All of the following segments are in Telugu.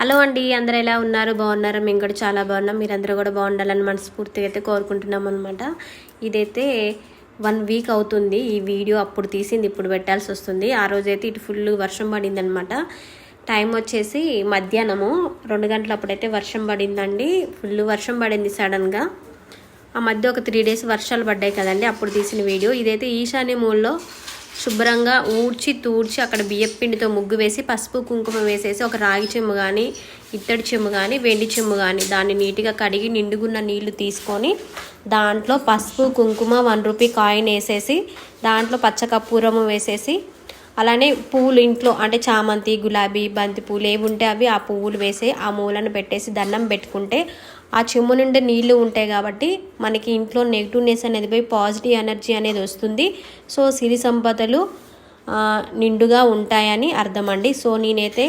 హలో అండి అందరు ఎలా ఉన్నారు? బాగున్నారు? మేము కూడా చాలా బాగున్నాం. మీరందరూ కూడా బాగుండాలని మనస్ఫూర్తిగా అయితే కోరుకుంటున్నాం అనమాట ఇదైతే వన్ వీక్ అవుతుంది. ఈ వీడియో అప్పుడు తీసింది ఇప్పుడు పెట్టాల్సి వస్తుంది. ఆ రోజైతే ఇటు ఫుల్ వర్షం పడింది అనమాట టైం వచ్చేసి మధ్యాహ్నము. రెండు గంటల అప్పుడైతే వర్షం పడిందండి. ఫుల్ వర్షం పడింది సడన్గా ఆ మధ్య ఒక త్రీ డేస్ వర్షాలు పడ్డాయి కదండి అప్పుడు తీసిన వీడియో. ఇదైతే ఈశాన్య మూల్లో శుభ్రంగా ఊడ్చి తూడ్చి అక్కడ బియ్యం పిండితో ముగ్గు వేసి పసుపు కుంకుమ వేసేసి ఒక రాగి చెమ్ము కానీ ఇత్తడి చెమ్ము కానీ వెండి చెమ్ము కానీ దాన్ని నీట్గా కడిగి నిండుగున్న నీళ్ళు తీసుకొని దాంట్లో పసుపు కుంకుమ వన్ రూపీ కాయిన్ వేసేసి దాంట్లో పచ్చకర్పూరము వేసేసి అలానే పువ్వులు ఇంట్లో అంటే చామంతి గులాబీ బంతి పువ్వులు ఏవి ఉంటే అవి ఆ పువ్వులు వేసి ఆ మూలను పెట్టేసి దండం పెట్టుకుంటే ఆ చెమ్ము నుండి నీళ్ళు ఉంటాయి కాబట్టి మనకి ఇంట్లో నెగిటివ్నెస్ అనేది పోయి పాజిటివ్ ఎనర్జీ అనేది వస్తుంది. సో సిరి సంపదలు నిండుగా ఉంటాయని అర్థం అండి సో నేనైతే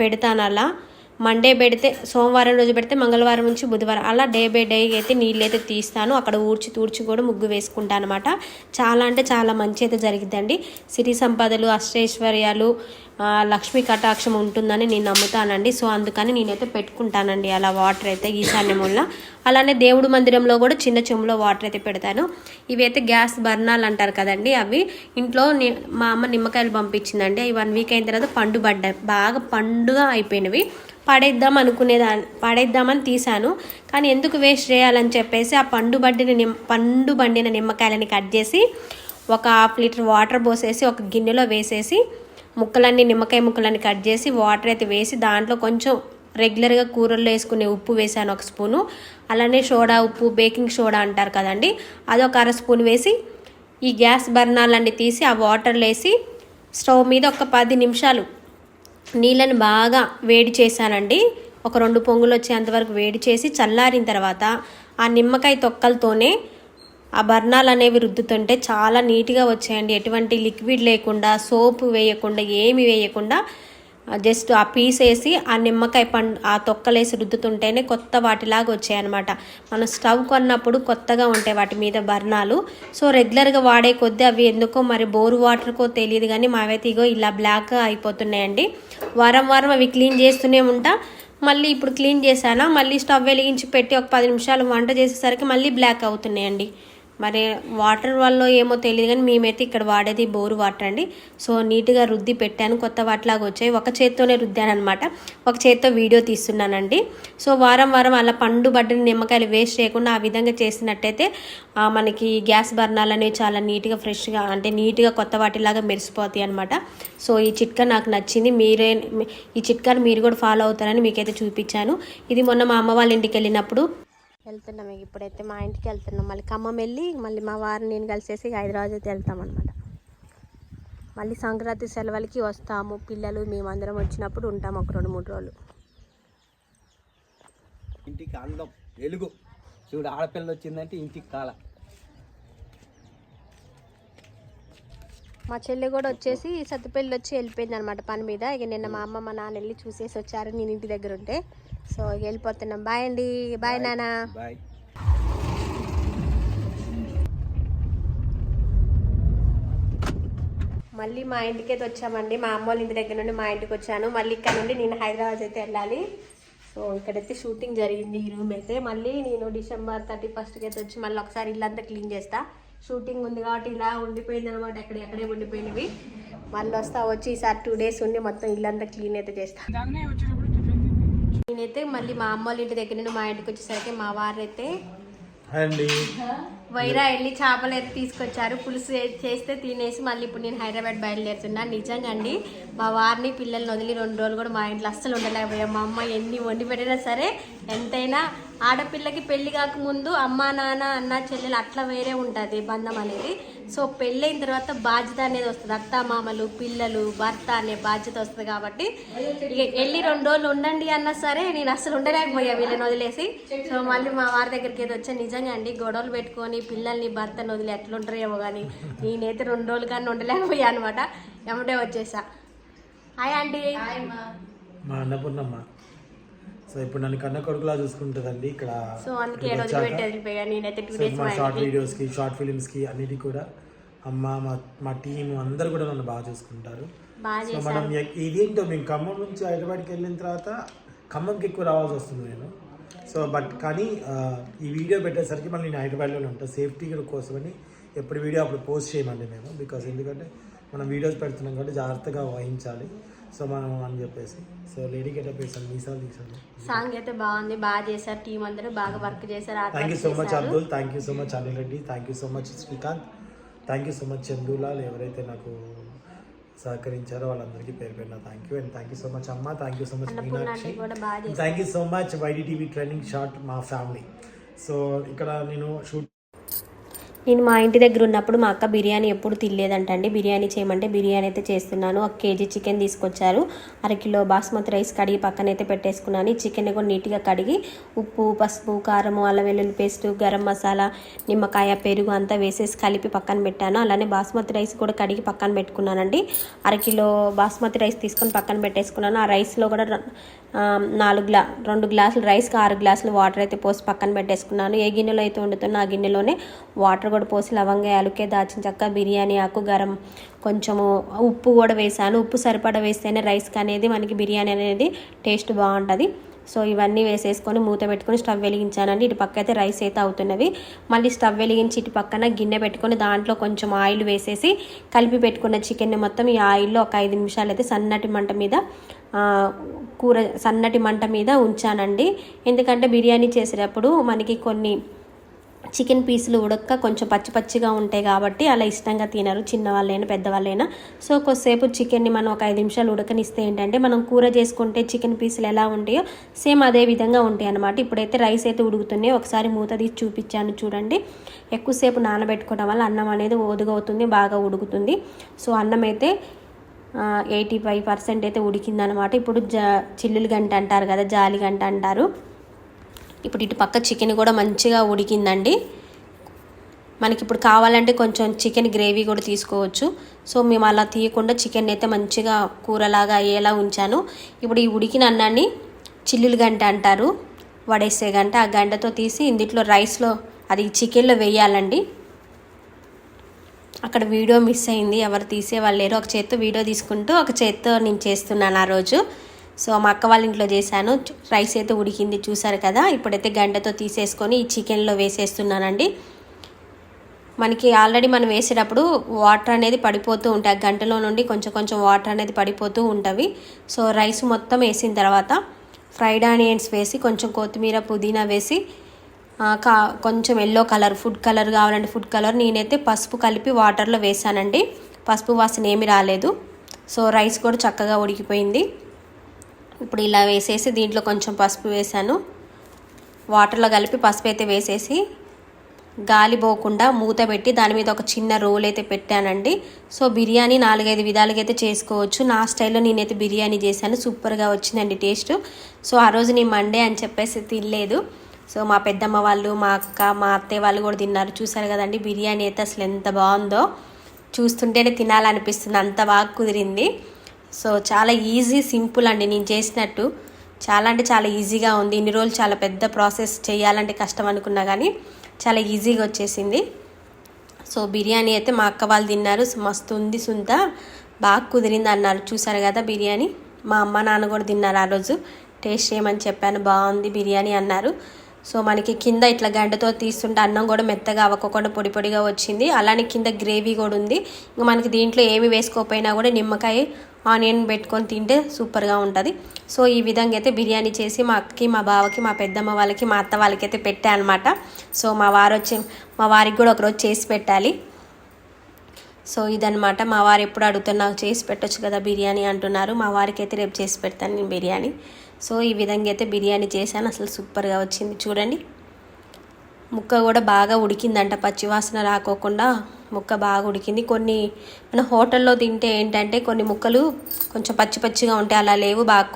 పెడతాను అలా. మండే పెడితే సోమవారం రోజు పెడితే మంగళవారం నుంచి బుధవారం అలా డే బై డే అయితే నీళ్ళు అయితే తీస్తాను. అక్కడ ఊడ్చి తూడ్చి కూడా ముగ్గు వేసుకుంటాను అనమాట చాలా అంటే చాలా మంచి అయితే జరిగిద్దండి. సిరి సంపదలు అష్టైశ్వర్యాలు లక్ష్మీ కటాక్షం ఉంటుందని నేను నమ్ముతానండి. సో అందుకని నేనైతే పెట్టుకుంటానండి. అలా వాటర్ అయితే ఈశాన్యముల అలానే దేవుడు మందిరంలో కూడా చిన్న చెంబులో వాటర్ అయితే పెడతాను. ఇవైతే గ్యాస్ బర్నాలు అంటారు కదండి అవి. ఇంట్లో మా అమ్మ నిమ్మకాయలు పంపించిందండి. అవి వన్ వీక్ అయిన తర్వాత పండు పడ్డాయి. బాగా పండుగ అయిపోయినవి. పడేద్దాం అనుకునేదా పడేద్దామని తీశాను. కానీ ఎందుకు వేస్ట్ చేయాలని చెప్పేసి ఆ పండు బండిన నిమ్ పండు బండిన నిమ్మకాయలని కట్ చేసి ఒక హాఫ్ లీటర్ వాటర్ పోసేసి ఒక గిన్నెలో వేసేసి ముక్కలన్నీ నిమ్మకాయ ముక్కలన్నీ కట్ చేసి వాటర్ అయితే వేసి దాంట్లో కొంచెం రెగ్యులర్గా కూరల్లో వేసుకునే ఉప్పు వేసాను ఒక స్పూను. అలానే సోడా ఉప్పు బేకింగ్ సోడా అంటారు కదండి. అదొక అర స్పూన్ వేసి ఈ గ్యాస్ బర్నాలన్నీ తీసి ఆ వాటర్లో వేసి స్టవ్ మీద ఒక పది నిమిషాలు నీళ్ళని బాగా వేడి చేశానండి. ఒక రెండు పొంగులు వచ్చేంతవరకు వేడి చేసి చల్లారిన తర్వాత ఆ నిమ్మకాయ తొక్కలతోనే ఆ బర్ణాలు అనేవి రుద్దుతుంటే చాలా నీట్గా వచ్చాయండి. ఎటువంటి లిక్విడ్ లేకుండా సోప్ వేయకుండా ఏమి వేయకుండా జస్ట్ ఆ పీస్ వేసి ఆ నిమ్మకాయ పండు ఆ తొక్కలేసి రుద్దుతుంటేనే కొత్త వాటిలాగా వచ్చాయన్నమాట. మనం స్టవ్ కొన్నప్పుడు కొత్తగా ఉంటాయి వాటి మీద బర్ణాలు సో రెగ్యులర్గా వాడే కొద్దీ అవి ఎందుకో మరి బోరు వాటర్కో తెలియదు కానీ మావైతే ఇగో ఇలా బ్లాక్గా అయిపోతున్నాయండి. వారం వారం అవి క్లీన్ చేస్తూనే ఉంటా. మళ్ళీ ఇప్పుడు క్లీన్ చేశానా? మళ్ళీ స్టవ్ వెలిగించి పెట్టి ఒక పది నిమిషాలు వంట చేసేసరికి మళ్ళీ బ్లాక్ అవుతున్నాయండి. మరి వాటర్ వల్ల ఏమో తెలియదు కానీ మేమైతే ఇక్కడ వాడేది బోరు వాటర్ అండి. సో నీట్గా రుద్ది పెట్టాను. కొత్త వాటిలాగా వచ్చాయి. ఒక చేత్తోనే రుద్దాను అనమాట ఒక చేత్తో వీడియో తీస్తున్నానండి. సో వారం వారం అలా పండు బడ్డని నిమ్మకాయలు వేస్ట్ చేయకుండా ఆ విధంగా చేసినట్టయితే ఆ, మనకి గ్యాస్ బర్నాలు అనేవి చాలా నీట్గా ఫ్రెష్గా అంటే నీట్గా కొత్త వాటిలాగా మెరిసిపోతాయి అనమాట సో ఈ చిట్కా నాకు నచ్చింది. మీరే ఈ చిట్కాని మీరు కూడా ఫాలో అవుతారని మీకైతే చూపించాను. ఇది మొన్న మా అమ్మ వాళ్ళ ఇంటికి వెళ్ళినప్పుడు వెళ్తున్నాం ఇక ఇప్పుడైతే మా ఇంటికి వెళ్తున్నాం. మళ్ళీ ఖమ్మం వెళ్ళి మళ్ళీ మా వారిని నేను కలిసేసి హైదరాబాద్ అయితే వెళ్తాం అనమాట మళ్ళీ సంక్రాంతి సెలవులకి వస్తాము. పిల్లలు మేమందరం వచ్చినప్పుడు ఉంటాం ఒక రెండు మూడు రోజులు. ఇంటికి అందం. వెలుగు. చూడు ఆడపిల్ల వచ్చిందంటే ఇంటికి కాల. మా చెల్లి కూడా వచ్చేసి సత్తుపల్లి వచ్చి వెళ్ళిపోయింది అనమాట పని మీద. ఇక నిన్న మా అమ్మ మా నాన్న వెళ్ళి చూసేసి వచ్చారు. నేను ఇంటి దగ్గర ఉంటే. సో వెళ్ళిపోతున్నాం. బాయ్ అండి. బాయ్ బాయ్ మళ్ళీ మా ఇంటికి అయితే వచ్చామండి. మా అమ్మ వాళ్ళ ఇంటి దగ్గర నుండి మా ఇంటికి వచ్చాను. మళ్ళీ ఇక్కడ నుండి నేను హైదరాబాద్ అయితే వెళ్ళాలి. సో ఇక్కడైతే షూటింగ్ జరిగింది ఈ రూమ్ అయితే. మళ్ళీ నేను డిసెంబర్ థర్టీ ఫస్ట్కి అయితే వచ్చి మళ్ళీ ఒకసారి ఇల్లంతా క్లీన్ చేస్తా. షూటింగ్ ఉంది కాబట్టి ఇలా ఉండిపోయింది అనమాట ఎక్కడ ఎక్కడే ఉండిపోయినవి. మళ్ళీ వస్తా వచ్చి ఈసారి టూ డేస్ ఉండి మొత్తం ఇల్లంతా క్లీన్ అయితే చేస్తా. నేనైతే మళ్ళీ మా అమ్మ వాళ్ళ ఇంటి దగ్గర నుండి మా ఇంటికి వచ్చేసరికి మా వారు అయితే అండి. వైరా వెళ్ళి చేపలు అయితే తీసుకొచ్చారు. పులుసు చేస్తే తినేసి మళ్ళీ ఇప్పుడు నేను హైదరాబాద్ బయలుదేరుతున్నా. నిజంగా అండి మా వారిని పిల్లల్ని వదిలి రెండు రోజులు కూడా మా ఇంట్లో అస్సలు ఉండలేకపోయాం. మా అమ్మ ఎన్ని వండి పెట్టినా సరే ఎంతైనా ఆడపిల్లకి పెళ్ళి కాకముందు అమ్మ నాన్న అన్న చెల్లెలు అట్లా వేరే ఉంటుంది బంధం అనేది. సో పెళ్ళైన తర్వాత బాధ్యత అనేది వస్తుంది. అత్త మామలు పిల్లలు భర్త అనే బాధ్యత వస్తుంది కాబట్టి ఇక వెళ్ళి రెండు రోజులు ఉండండి అన్నా సరే నేను అస్సలు ఉండలేకపోయా వీళ్ళని వదిలేసి. సో మళ్ళీ మా వారి దగ్గరికి అయితే వచ్చా. నిజంగా అండి గొడవలు పెట్టుకొని పిల్లల్ని భర్తను వదిలి ఎట్లుంటారేమో కానీ నేనైతే రెండు రోజులు కానీ ఉండలేకపోయా అనమాట ఎమ్మటే వచ్చేసా. Hi aunty. మా అన్నపూర్ణమ్మ. సో ఇప్పుడు నన్ను కన్న కొడుకులా చూసుకుంటుందండి ఇక్కడ. సో అందుకే నేనైతే టూ సో డేస్ మా మా షార్ట్ వీడియోస్కి షార్ట్ ఫిలిమ్స్కి అన్నిటికీ కూడా అమ్మ మా మా టీం అందరు కూడా నన్ను బాగా చూసుకుంటారు. సో మనం ఇదేంటో మేము ఖమ్మం నుంచి హైదరాబాద్కి వెళ్ళిన తర్వాత ఖమ్మంకి ఎక్కువ రావాల్సి వస్తుంది నేను. సో బట్ కానీ ఈ వీడియో పెట్టేసరికి మళ్ళీ నేను హైదరాబాద్లోనే ఉంటాను సేఫ్టీ కోసమని ఎప్పుడు వీడియో అప్పుడు పోస్ట్ చేయమండి మేము. బికాస్ ఎందుకంటే మనం వీడియోస్ పెడుతున్నాం కాబట్టి జాగ్రత్తగా వహించాలి. సో మనం అని చెప్పేసి. సో లేడీ గెటప్ వేసాను. మీసాలు తీసాను. సాంగ్ అయితే బాగుంది. బాగా చేశారు టీం అందరూ. బాగా వర్క్ చేశారు. Thank you so much. Abdul thank you so much Anil Reddy thank you so much Srikanth thank you so much Chandulal ఎవరైతే నాకు సహకరించారో వాళ్ళందరికీ పేరు పేరున thank you and thank you so much అమ్మ thank you so much Meenakshi. Thank you so much YD TV training short మా ఫ్యామిలీ సో ఇక్కడ నేను షూట్ నేను మా ఇంటి దగ్గర ఉన్నప్పుడు మా అక్క బిర్యానీ ఎప్పుడు తినలేదంటండి. బిర్యానీ చేయమంటే బిర్యానీ అయితే చేస్తున్నాను. ఒక కేజీ చికెన్ తీసుకొచ్చారు. అరకిలో బాస్మతి రైస్ కడిగి పక్కన అయితే పెట్టేసుకున్నాను. ఈ చికెన్ కూడా నీట్గా కడిగి ఉప్పు పసుపు కారము అల్లం వెల్లుల్లి పేస్ట్ గరం మసాలా నిమ్మకాయ పెరుగు అంతా వేసేసి కలిపి పక్కన పెట్టాను. అలానే బాస్మతి రైస్ కూడా కడిగి పక్కన పెట్టుకున్నానండి. అరకిలో బాస్మతి రైస్ తీసుకొని పక్కన పెట్టేసుకున్నాను. ఆ రైస్లో కూడా నాలుగు గ్లా రెండు గ్లాసులు రైస్కి ఆరు గ్లాసులు వాటర్ అయితే పోసి పక్కన పెట్టేసుకున్నాను. ఏ గిన్నెలో అయితే వండుతున్నా ఆ గిన్నెలోనే వాటర్ కూడా పోసి లవంగా యాలుకే దాచిన చక్క బిర్యానీ ఆకు గరం కొంచెము ఉప్పు కూడా వేసాను. ఉప్పు సరిపడా వేస్తేనే రైస్కి అనేది మనకి బిర్యానీ అనేది టేస్ట్ బాగుంటుంది. సో ఇవన్నీ వేసేసుకొని మూత పెట్టుకొని స్టవ్ వెలిగించానండి. ఇటు పక్క అయితే రైస్ అయితే అవుతున్నవి మళ్ళీ స్టవ్ వెలిగించి ఇటు పక్కన గిన్నె పెట్టుకొని దాంట్లో కొంచెం ఆయిల్ వేసేసి కలిపి పెట్టుకున్న చికెన్ని మొత్తం ఈ ఆయిల్లో ఒక ఐదు నిమిషాలు అయితే సన్నటి మంట మీద కూర సన్నటి మంట మీద ఉంచానండి. ఎందుకంటే బిర్యానీ చేసేటప్పుడు మనకి కొన్ని చికెన్ పీసులు ఉడక్క కొంచెం పచ్చి పచ్చిగా ఉంటాయి కాబట్టి అలా ఇష్టంగా తినరు. చిన్నవాళ్ళైనా పెద్దవాళ్ళైనా. సో కొద్దిసేపు చికెన్ని మనం ఒక ఐదు నిమిషాలు ఉడకనిస్తే ఏంటంటే మనం కూర చేసుకుంటే చికెన్ పీసులు ఎలా ఉంటాయో సేమ్ అదే విధంగా ఉంటాయి అన్నమాట. ఇప్పుడైతే రైస్ అయితే ఉడుకుతున్నాయి. ఒకసారి మూత తీసి చూపించాను చూడండి. ఎక్కువసేపు నానబెట్టుకోవడం వల్ల అన్నం అనేది ఓదుగవుతుంది బాగా ఉడుకుతుంది. సో అన్నం అయితే ఎయిటీ ఫైవ్ పర్సెంట్ అయితే ఉడికిందనమాట ఇప్పుడు జ చిల్లులు గంట అంటారు కదా జాలి గంట అంటారు. ఇప్పుడు ఇటు పక్క చికెన్ కూడా మంచిగా ఉడికిందండి. మనకి ఇప్పుడు కావాలంటే కొంచెం చికెన్ గ్రేవీ కూడా తీసుకోవచ్చు. సో మేము అలా తీయకుండా చికెన్ అయితే మంచిగా కూరలాగా అయ్యేలా ఉంచాను. ఇప్పుడు ఈ ఉడికిన అన్నాన్ని చిల్లులు గంట అంటారు. వడేసే గంట. ఆ గంటతో తీసి ఇందుట్లో రైస్లో అది చికెన్లో వేయాలండి. అక్కడ వీడియో మిస్ అయింది. ఎవరు తీసే వాళ్ళు లేరు. ఒక చేత్తో వీడియో తీసుకుంటూ ఒక చేత్తో నేను చేస్తున్నాను ఆ రోజు. సో మా అక్క వాళ్ళ ఇంట్లో చేశాను. రైస్ అయితే ఉడికింది చూసారు కదా? ఇప్పుడైతే గంటతో తీసేసుకొని ఈ చికెన్లో వేసేస్తున్నానండి. మనకి ఆల్రెడీ మనం వేసేటప్పుడు వాటర్ అనేది పడిపోతూ ఉంటాయి. ఆ గంటలో నుండి కొంచెం కొంచెం వాటర్ అనేది పడిపోతూ ఉంటవి. సో రైస్ మొత్తం వేసిన తర్వాత ఫ్రైడ్ ఆనియన్స్ వేసి కొంచెం కొత్తిమీర పుదీనా వేసి కా కొంచెం ఎల్లో కలర్ ఫుడ్ కలర్ కావాలంటే ఫుడ్ కలర్ నేనైతే పసుపు కలిపి వాటర్లో వేసానండి పసుపు వాసన ఏమి రాలేదు. సో రైస్ కూడా చక్కగా ఉడికిపోయింది. ఇప్పుడు ఇలా వేసేసి దీంట్లో కొంచెం పసుపు వేసాను వాటర్లో కలిపి పసుపు అయితే వేసేసి గాలి పోకుండా మూత పెట్టి దాని మీద ఒక చిన్న రోల్ అయితే పెట్టానండి. సో బిర్యానీ నాలుగైదు విధాలుగా అయితే చేసుకోవచ్చు. నా స్టైల్లో నేనైతే బిర్యానీ చేశాను. సూపర్గా వచ్చిందండి టేస్ట్. సో ఆ రోజు నేను మండే అని చెప్పేసి తినలేదు. సో మా పెద్దమ్మ వాళ్ళు మా అక్క మా అత్తయ్య వాళ్ళు కూడా తిన్నారు. చూసారు కదండి బిర్యానీ అయితే అసలు ఎంత బాగుందో. చూస్తుంటేనే తినాలనిపిస్తుంది. అంత బాగా కుదిరింది. సో చాలా ఈజీ సింపుల్ అండి నేను చేసినట్టు. చాలా అంటే చాలా ఈజీగా ఉంది. ఇన్ని రోజులు చాలా పెద్ద ప్రాసెస్ చేయాలంటే కష్టం అనుకున్నా కానీ చాలా ఈజీగా వచ్చేసింది. సో బిర్యానీ అయితే మా అక్క వాళ్ళు తిన్నారు. మస్తు ఉంది సుంత. బాగా కుదిరింది అన్నారు. చూసారు కదా బిర్యానీ? మా అమ్మ నాన్న కూడా తిన్నారు ఆ రోజు. టేస్ట్ చేయమని చెప్పాను. బాగుంది బిర్యానీ అన్నారు. సో మనకి కింద ఇట్లా గంటతో తీస్తుంటే అన్నం కూడా మెత్తగా అవ్వకుండా పొడి పొడిగా వచ్చింది. అలానే కింద గ్రేవీ కూడా ఉంది. ఇంకా మనకి దీంట్లో ఏమి వేసుకోకపోయినా కూడా నిమ్మకాయ ఆనియన్ పెట్టుకొని తింటే సూపర్గా ఉంటుంది. సో ఈ విధంగా అయితే బిర్యానీ చేసి మా అక్కకి మా బావకి మా పెద్దమ్మ వాళ్ళకి మా అత్త వాళ్ళకి అయితే పెట్టా అనమాట సో మా వారు వచ్చి మా వారికి కూడా ఒకరోజు చేసి పెట్టాలి. సో ఇదనమాట మా వారు ఎప్పుడు అడుగుతారు నాకు చేసి పెట్టొచ్చు కదా బిర్యానీ అంటున్నారు. మా వారికి అయితే రేపు చేసి పెడతాను నేను బిర్యానీ. సో ఈ విధంగా అయితే బిర్యానీ చేశాను. అసలు సూపర్గా వచ్చింది. చూడండి. ముక్క కూడా బాగా ఉడికిందంట పచ్చివాసన రాకోకుండా ముక్క బాగా ఉడికింది. కొన్ని మన హోటల్లో తింటే ఏంటంటే కొన్ని ముక్కలు కొంచెం పచ్చి పచ్చిగా ఉంటాయి అలా లేవు బాగా